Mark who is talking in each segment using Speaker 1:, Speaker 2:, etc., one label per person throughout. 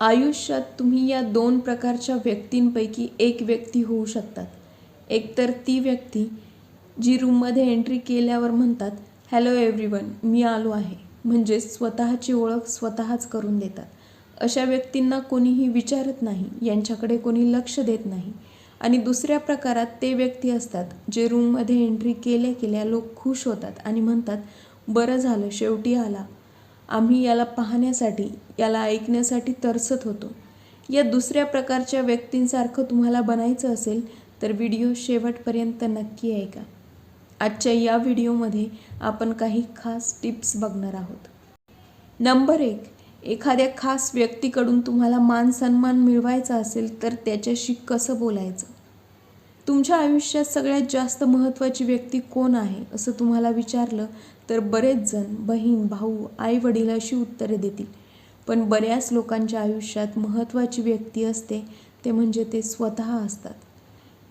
Speaker 1: आयुष्यात तुम्ही या दोन प्रकारच्या व्यक्तींपैकी एक व्यक्ती होऊ शकतात. एकतर ती व्यक्ती जी रूममध्ये एंट्री केल्यावर म्हणतात हॅलो एव्हरीवन मी आलो आहे. म्हणजेच स्वतःची ओळख स्वतःच करून देतात. अशा व्यक्तींना कोणीही विचारत नाही यांच्याकडे कोणी लक्ष देत नाही. आणि दुसऱ्या प्रकारात ते व्यक्ती असतात जे रूममध्ये एंट्री केल्या केल्या लोक खुश होतात आणि म्हणतात बरं झालं शेवटी आला. आम्ही याला पाहण्यासाठी याला ऐकण्यासाठी तरसत होतो. या दुसऱ्या प्रकारच्या व्यक्तींसारखं तुम्हाला बनायचं असेल तर व्हिडिओ शेवटपर्यंत नक्की ऐका. आजच्या या व्हिडिओमध्ये आपण काही खास टिप्स बघणार आहोत. नंबर एक एखाद्या खास व्यक्तीकडून तुम्हाला मान सन्मान मिळवायचा असेल तर त्याच्याशी कसं बोलायचं? तुमच्या आयुष्यात सगळ्यात जास्त महत्त्वाची व्यक्ती कोण आहे असं तुम्हाला विचारलं तर बरेच जण बहीण भाऊ आई अशी उत्तरे देतील. पण बऱ्याच लोकांच्या आयुष्यात महत्त्वाची व्यक्ती असते ते म्हणजे ते स्वतः असतात.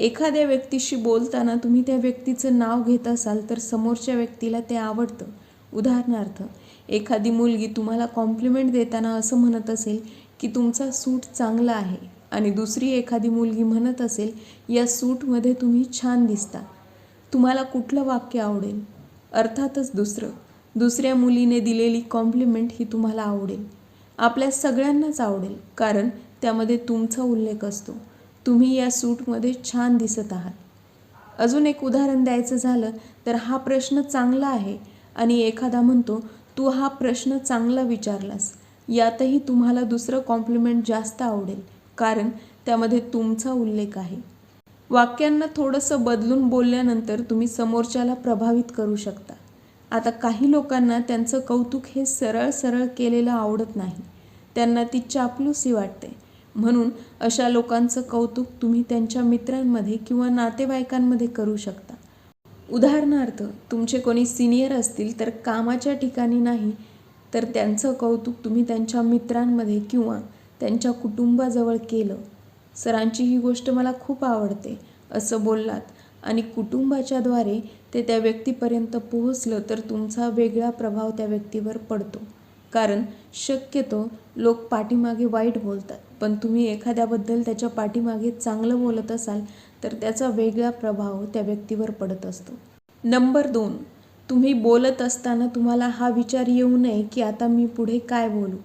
Speaker 1: एखाद्या व्यक्तीशी बोलताना तुम्ही त्या व्यक्तीचं नाव घेत असाल तर समोरच्या व्यक्तीला ते आवडतं. उदाहरणार्थ एखादी मुलगी तुम्हाला कॉम्प्लिमेंट देताना असं म्हणत असेल की तुमचा सूट चांगला आहे आणि दुसरी एखादी मुलगी म्हणत असेल या सूटमध्ये तुम्ही छान दिसता. तुम्हाला कुठलं वाक्य आवडेल? अर्थातच दुसरं. दुसऱ्या मुलीने दिलेली कॉम्प्लिमेंट ही तुम्हाला आवडेल. आपल्या सगळ्यांनाच आवडेल कारण त्यामध्ये तुमचा उल्लेख असतो. तुम्ही या सूटमध्ये छान दिसत आहात. अजून एक उदाहरण द्यायचं झालं तर हा प्रश्न चांगला आहे आणि एखादा म्हणतो तू हा प्रश्न चांगला विचारलास. यातही तुम्हाला दुसरं कॉम्प्लिमेंट जास्त आवडेल कारण त्यामध्ये तुमचा उल्लेख आहे. वाक्यांना थोडंसं बदलून बोलल्यानंतर तुम्ही समोरच्याला प्रभावित करू शकता. आता काही लोकांना त्यांचं कौतुक हे सरळ सरळ केलेलं आवडत नाही. त्यांना ती चापलूसी वाटते. म्हणून अशा लोकांचं कौतुक तुम्ही त्यांच्या मित्रांमध्ये किंवा नातेवाईकांमध्ये करू शकता. उदाहरणार्थ तुमचे कोणी सिनियर असतील तर कामाच्या ठिकाणी नाही तर त्यांचं कौतुक तुम्ही त्यांच्या मित्रांमध्ये किंवा त्यांच्या कुटुंबाजवळ केलं. सरांची ही गोष्ट मला खूप आवडते असं बोललात. आणि कुटुंबाच्याद्वारे ते त्या व्यक्तीपर्यंत पोहोचलं तर तुमचा वेगळा प्रभाव त्या व्यक्तीवर पडतो. कारण शक्यतो लोक पाठीमागे वाईट बोलतात पण तुम्ही एखाद्याबद्दल त्याच्या पाठीमागे चांगलं बोलत असाल तर त्याचा वेगळा प्रभाव त्या व्यक्तीवर पडत असतो. नंबर दोन तुम्ही बोलत असताना तुम्हाला हा विचार येऊ नये की आता मी पुढे काय बोलू?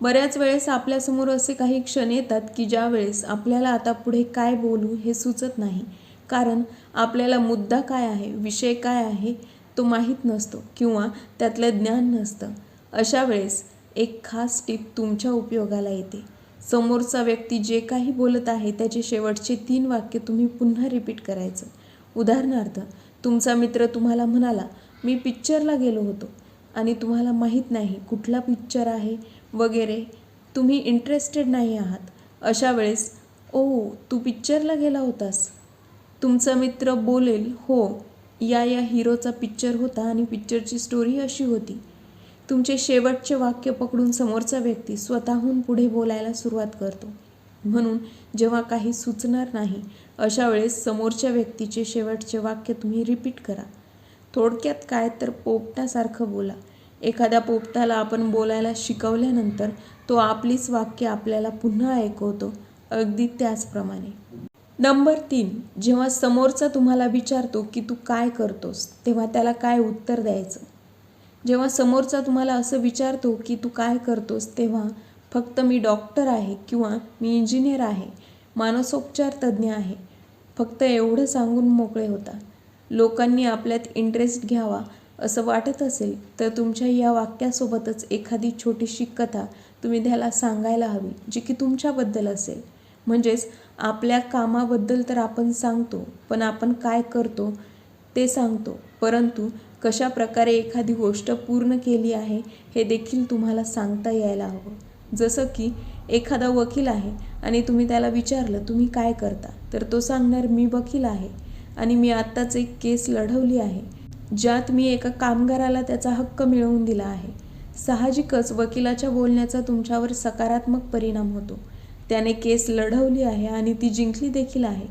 Speaker 1: बऱ्याच वेळेस आपल्यासमोर असे काही क्षण येतात की ज्यावेळेस आपल्याला आता पुढे काय बोलू हे सुचत नाही. कारण आपल्याला मुद्दा काय आहे विषय काय आहे तो माहीत नसतो किंवा त्यातलं ज्ञान नसतं. अशा वेळेस एक खास टीप तुमच्या उपयोगाला येते. समोरचा व्यक्ती जे काही बोलत आहे त्याचे शेवटचे तीन वाक्य तुम्ही पुन्हा रिपीट करायचं. उदाहरणार्थ तुमचा मित्र तुम्हाला म्हणाला मी पिक्चरला गेलो होतो आणि तुम्हाला माहीत नाही कुठला पिक्चर आहे वगैरे. तुम्ही इंटरेस्टेड नाही आहात. अशा वेळेस ओ तू पिक्चरला गेला होतास. तुमचा मित्र बोलेल हो या या हिरोचा पिक्चर होता आणि पिक्चरची स्टोरी अशी होती. तुमचे शेवटचे वाक्य पकडून समोरचा व्यक्ती स्वतःहून पुढे बोलायला सुरुवात करतो. म्हणून जेव्हा काही सुचणार नाही अशा वेळेस समोरच्या व्यक्तीचे शेवटचे वाक्य तुम्ही रिपीट करा. थोडक्यात काय तर पोपटासारखं बोला. एखाद्या पोपटाला आपण बोलायला शिकवल्यानंतर तो आपलीच वाक्य आपल्याला पुन्हा ऐकवतो अगदी त्याचप्रमाणे. नंबर तीन जेव्हा समोरचा तुम्हाला विचारतो की तू काय करतोस तेव्हा त्याला काय उत्तर द्यायचं? जेव्हा समोरचा तुम्हाला असं विचारतो की तू काय करतोस तेव्हा फक्त मी डॉक्टर आहे किंवा मी इंजिनियर आहे मानसोपचार तज्ज्ञ आहे फक्त एवढं सांगून मोकळे होता. लोकांनी आपल्यात इंटरेस्ट घ्यावा असं वाटत असेल तर तुमच्या या वाक्यासोबतच एखादी छोटीशी कथा तुम्ही त्याला सांगायला हवी जी की तुमच्याबद्दल असेल. म्हणजेच आपल्या कामाबद्दल तर आपण सांगतो पण आपण काय करतो ते सांगतो. परंतु कशा प्रकारे एखादी गोष्ट पूर्ण केली आहे हे देखील तुम्हाला सांगता यायला हवं. जसं की एखादा वकील आहे आणि तुम्ही त्याला विचारलं तुम्ही काय करता? तर तो सांगणार मी वकील आहे आणि मी आत्ताच एक केस लढवली आहे. ज्यात मी एका कामगाराला त्याचा हक्क मिळवून दिला आहे. साहजिकच वकिलाच्या बोलण्याचा तुमच्यावर सकारात्मक परिणाम होतो. त्याने केस लढवली आहे आणि ती जिंकली देखील आहे.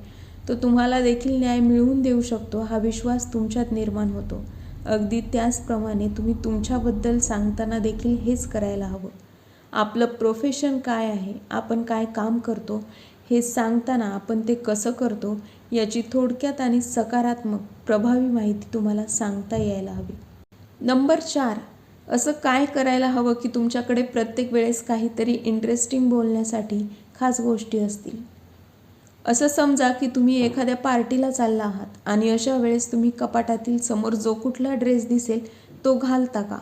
Speaker 1: तो तुम्हाला देखील न्याय मिळवून देऊ शकतो हा विश्वास तुमच्यात निर्माण होतो. अगदी त्याचप्रमाणे तुम्ही तुमच्याबद्दल सांगताना देखील हेच करायला हवं. आपलं प्रोफेशन काय आहे? आपण काय काम करतो? हे सांगताना आपण ते कसं करतो? याची थोडक्यात आणि सकारात्मक प्रभावी माहिती तुम्हाला सांगता यायला हवी. नंबर चार असं काय करायला हवं की तुमच्याकडे प्रत्येक वेळेस काहीतरी इंटरेस्टिंग बोलण्यासाठी खास गोष्टी असतील? असं समजा की तुम्ही एखाद्या पार्टीला चालला आहात आणि अशा वेळेस तुम्ही कपाटातील समोर जो कुठला ड्रेस दिसेल तो घालता का?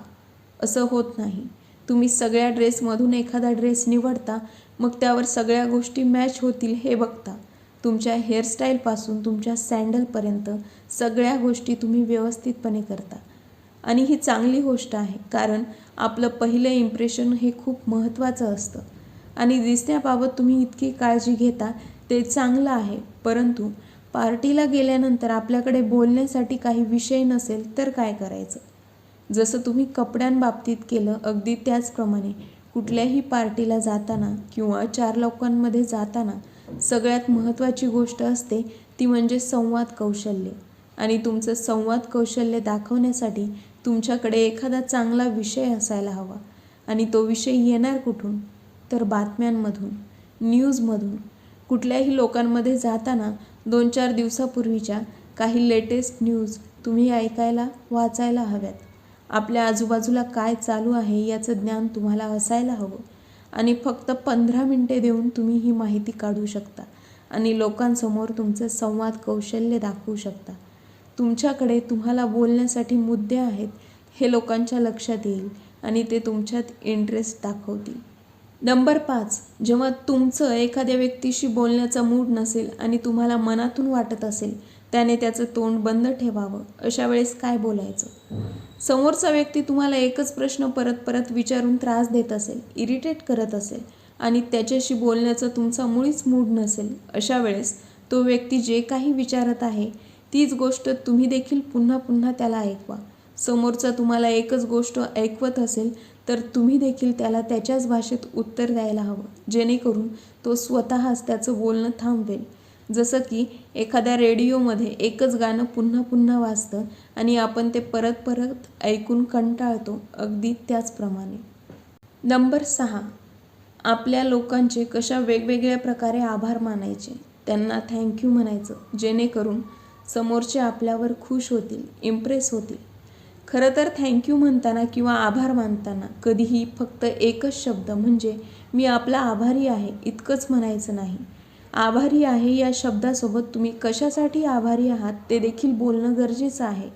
Speaker 1: असं होत नाही. तुम्ही सगळ्या ड्रेसमधून एखादा ड्रेस निवडता मग त्यावर सगळ्या गोष्टी मॅच होतील हे बघता. तुमच्या हेअरस्टाईलपासून तुमच्या सँडलपर्यंत सगळ्या गोष्टी तुम्ही व्यवस्थितपणे करता. आणि ही चांगली गोष्ट आहे कारण आपलं पहिलं इम्प्रेशन हे खूप महत्त्वाचं असतं. आणि दिसण्याबाबत तुम्ही इतकी काळजी घेता ते चांगलं आहे. परंतु पार्टीला गेल्यानंतर आपल्याकडे बोलण्यासाठी काही विषय नसेल तर काय करायचं? जसं तुम्ही कपड्यांबाबतीत केलं अगदी त्याचप्रमाणे कुठल्याही पार्टीला जाताना किंवा चार लोकांमध्ये जाताना सगळ्यात महत्त्वाची गोष्ट असते ती म्हणजे संवाद कौशल्य. आणि तुमचं संवाद कौशल्य दाखवण्यासाठी तुमच्याकडे एखादा चांगला विषय असायला हवा. आणि तो विषय येणार कुठून? तर बातम्यांमधून न्यूजमधून. कुठल्याही लोकांमध्ये जाताना दोन चार दिवसापूर्वीच्या काही लेटेस्ट न्यूज तुम्ही ऐकायला वाचायला हव्यात. आपल्या आजूबाजूला काय चालू आहे याचं ज्ञान तुम्हाला असायला हवं. आणि फक्त पंधरा मिनटे देऊन तुम्ही ही माहिती काढू शकता. आणि लोकांसमोर तुमचं संवाद कौशल्य दाखवू शकता. तुमच्याकडे तुम्हाला बोलण्यासाठी मुद्दे आहेत हे लोकांच्या लक्षात येईल आणि ते तुमच्यात इंटरेस्ट दाखवतील. नंबर पाच जेव्हा तुमचं एखाद्या व्यक्तीशी बोलण्याचा मूड नसेल आणि तुम्हाला मनातून वाटत असेल त्याने त्याचं तोंड बंद ठेवावं. अशा वेळेस काय बोलायचं? समोरचा व्यक्ती तुम्हाला एकच प्रश्न परत परत विचारून त्रास देत असेल इरिटेट करत असेल आणि त्याच्याशी बोलण्याचा तुमचा मुळीच मूड नसेल अशा वेळेस तो व्यक्ती जे काही विचारत आहे तीच गोष्ट तुम्ही देखील पुन्हा पुन्हा त्याला ऐकवा. समोरचा तुम्हाला एकच गोष्ट ऐकवत असेल तर तुम्ही देखील त्याला त्याच्याच भाषेत उत्तर द्यायला हवं. जेणेकरून तो स्वतःच त्याचं बोलणं थांबवेल. जसं की एखाद्या रेडिओमध्ये एकच गाणं पुन्हा पुन्हा वाजतं आणि आपण ते परत परत ऐकून कंटाळतो अगदी त्याचप्रमाणे. नंबर सहा आपल्या लोकांचे कशा वेगवेगळ्या प्रकारे आभार मानायचे? त्यांना थँक्यू म्हणायचं जेणेकरून समोरचे आपल्यावर खुश होतील इम्प्रेस होतील. खरं तर थँक्यू म्हणताना किंवा आभार मानताना कधीही फक्त एकच शब्द म्हणजे मी आपला आभारी आहे इतकंच म्हणायचं नाही. आभारी आहे या शब्दासोबत तुम्ही कशासाठी आभारी आहात ते देखील बोलणं गरजेचं आहे.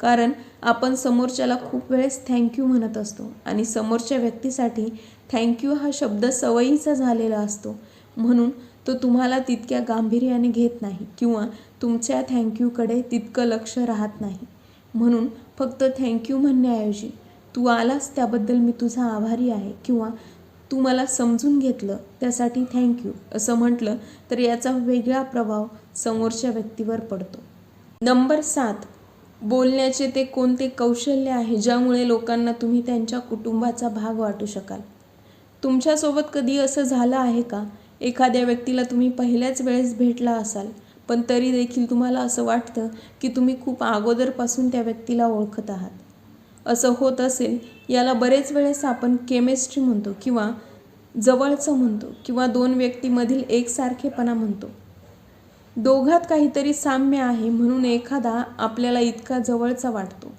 Speaker 1: कारण आपण समोरच्याला खूप वेळेस थँक्यू म्हणत असतो आणि समोरच्या व्यक्तीसाठी थँक्यू हा शब्द सवयीचा झालेला असतो. म्हणून तो तुम्हाला तितक्या गांभीर्याने घेत नाही किंवा तुमच्या थँक्यूकडे तितकं लक्ष राहत नाही. म्हणून फक्त थँक्यू म्हणण्याऐवजी तू आलास त्याबद्दल मी तुझा आभारी आहे किंवा तू मला समजून घेतलं त्यासाठी थँक्यू असं म्हटलं तर याचा वेगळा प्रभाव समोरच्या व्यक्तीवर पडतो. नंबर सात बोलण्याचे ते कोणते कौशल्य आहे ज्यामुळे लोकांना तुम्ही त्यांच्या कुटुंबाचा भाग वाटू शकाल? तुमच्यासोबत कधी असं झालं आहे का? एखाद्या व्यक्तीला तुम्ही पहिल्याच वेळेस भेटला असाल पण तरी देखील तुम्हाला असं वाटतं की तुम्ही खूप अगोदरपासून त्या व्यक्तीला ओळखत आहात. असं होत असेल याला बरेच वेळेस आपण केमिस्ट्री म्हणतो किंवा जवळचं म्हणतो किंवा दोन व्यक्तीमधील एकसारखेपणा म्हणतो. दोघात काहीतरी साम्य आहे म्हणून एखादा आपल्याला इतका जवळचा वाटतो.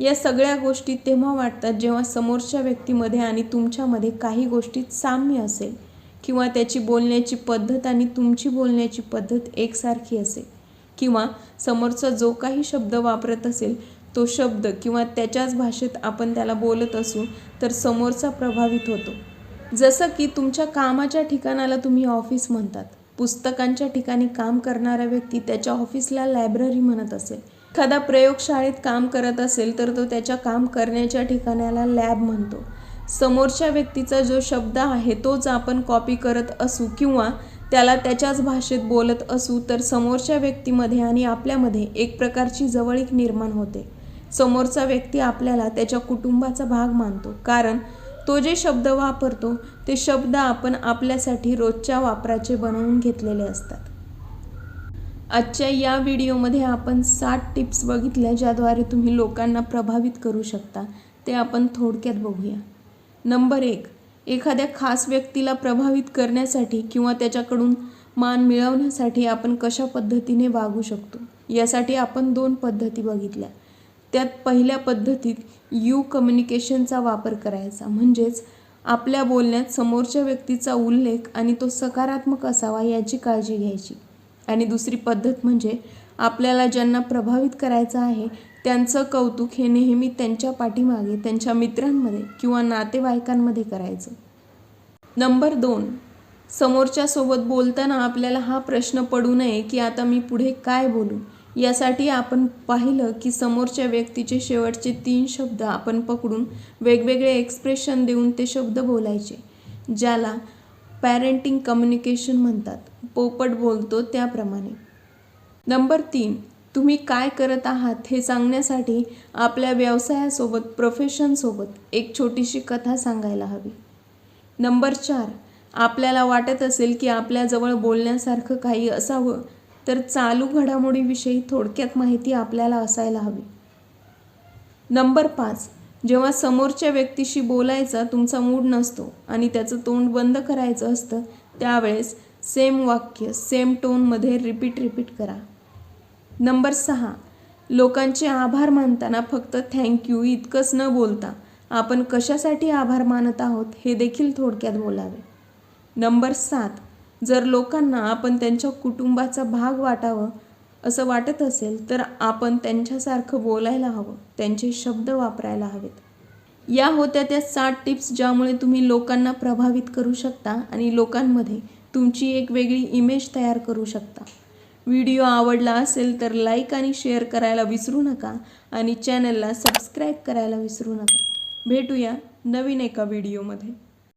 Speaker 1: या सगळ्या गोष्टी तेव्हा वाटतात जेव्हा समोरच्या व्यक्तीमध्ये आणि तुमच्यामध्ये काही गोष्टीत साम्य असेल किंवा त्याची बोलण्याची पद्धत आणि तुमची बोलण्याची पद्धत एकसारखी असेल किंवा समोरचा जो काही शब्द वापरत असेल तो शब्द किंवा त्याच्याच भाषेत आपण त्याला बोलत असू तर समोरचा प्रभावित होतो. जसं की तुमच्या कामाच्या ठिकाणाला तुम्ही ऑफिस म्हणतात. पुस्तकांच्या ठिकाणी काम करणारा व्यक्ती त्याच्या ऑफिसला लायब्ररी म्हणत असेल. एखादा प्रयोगशाळेत काम करत असेल तर तो त्याच्या काम करण्याच्या ठिकाणाला लॅब म्हणतो. समोरच्या व्यक्तीचा जो शब्द आहे तोच आपण कॉपी करत असू किंवा त्याला त्याच्याच भाषेत बोलत असू तर समोरच्या व्यक्तीमध्ये आणि आपल्यामध्ये एक प्रकारची जवळीक निर्माण होते. समोरचा व्यक्ती आपल्याला त्याच्या कुटुंबाचा भाग मानतो. कारण तो जे शब्द वापरतो ते शब्द आपण आपल्यासाठी रोजच्या वापराचे बनवून घेतलेले असतात. आजच्या या व्हिडिओमध्ये आपण सात टिप्स बघितल्या ज्याद्वारे तुम्ही लोकांना प्रभावित करू शकता. ते आपण थोडक्यात बघूया. नंबर एक एखाद्या खास व्यक्तीला प्रभावित करण्यासाठी किंवा त्याच्याकडून मान मिळवण्यासाठी आपण कशा पद्धतीने वागू शकतो? यासाठी आपण दोन पद्धती बघितल्या. त्यात पहिल्या पद्धतीत यू कम्युनिकेशनचा वापर करायचा. म्हणजेच आपल्या बोलण्यात समोरच्या व्यक्तीचा उल्लेख आणि तो सकारात्मक असावा याची काळजी घ्यायची. आणि दुसरी पद्धत म्हणजे आपल्याला ज्यांना प्रभावित करायचं आहे त्यांचं कौतुक हे नेहमी त्यांच्या पाठीमागे त्यांच्या मित्रांमध्ये किंवा नातेवाईकांमध्ये करायचं. नंबर दोन समोरच्यासोबत बोलताना आपल्याला हा प्रश्न पडू नये की आता मी पुढे काय बोलू? यासाठी आपण पाहिलं की समोरच्या व्यक्तीचे शेवटचे तीन शब्द आपण पकडून वेगवेगळे एक्सप्रेशन देऊन ते शब्द बोलायचे ज्याला पॅरेंटिंग कम्युनिकेशन म्हणतात. पोपट बोलतो त्याप्रमाणे. नंबर तीन तुम्ही काय करत आहात हे सांगण्यासाठी आपल्या व्यवसायासोबत प्रोफेशनसोबत एक छोटीशी कथा सांगायला हवी. नंबर चार आपल्याला वाटत असेल की आपल्याजवळ बोलण्यासारखं काही असावं तर चालू घडामोडीविषयी थोडक्यात माहिती आपल्याला असायला हवी. नंबर पाच. जेव्हा समोरच्या व्यक्तीशी बोलायचा तुमचा मूड नसतो आणि त्याचं तोंड बंद करायचं असतं त्यावेळेस सेम वाक्य सेम टोनमध्ये रिपीट रिपीट करा. नंबर सहा. लोकांचे आभार मानताना फक्त थँक्यू इतकंच न बोलता आपण कशासाठी आभार मानत आहोत हे देखील थोडक्यात बोलावे. नंबर सात. जर लोकांना आपण त्यांच्या कुटुंबाचा भाग वाटावं असं वाटत असेल तर आपण त्यांच्यासारखं बोलायला हवं त्यांचे शब्द वापरायला हवेत. या होत्या त्या सात टिप्स ज्यामुळे तुम्ही लोकांना प्रभावित करू शकता आणि लोकांमध्ये तुमची एक वेगळी इमेज तयार करू शकता. व्हिडिओ आवडला असेल तर लाईक आणि शेअर करायला विसरू नका आणि चॅनलला सबस्क्राईब करायला विसरू नका. भेटूया नवीन एका व्हिडिओमध्ये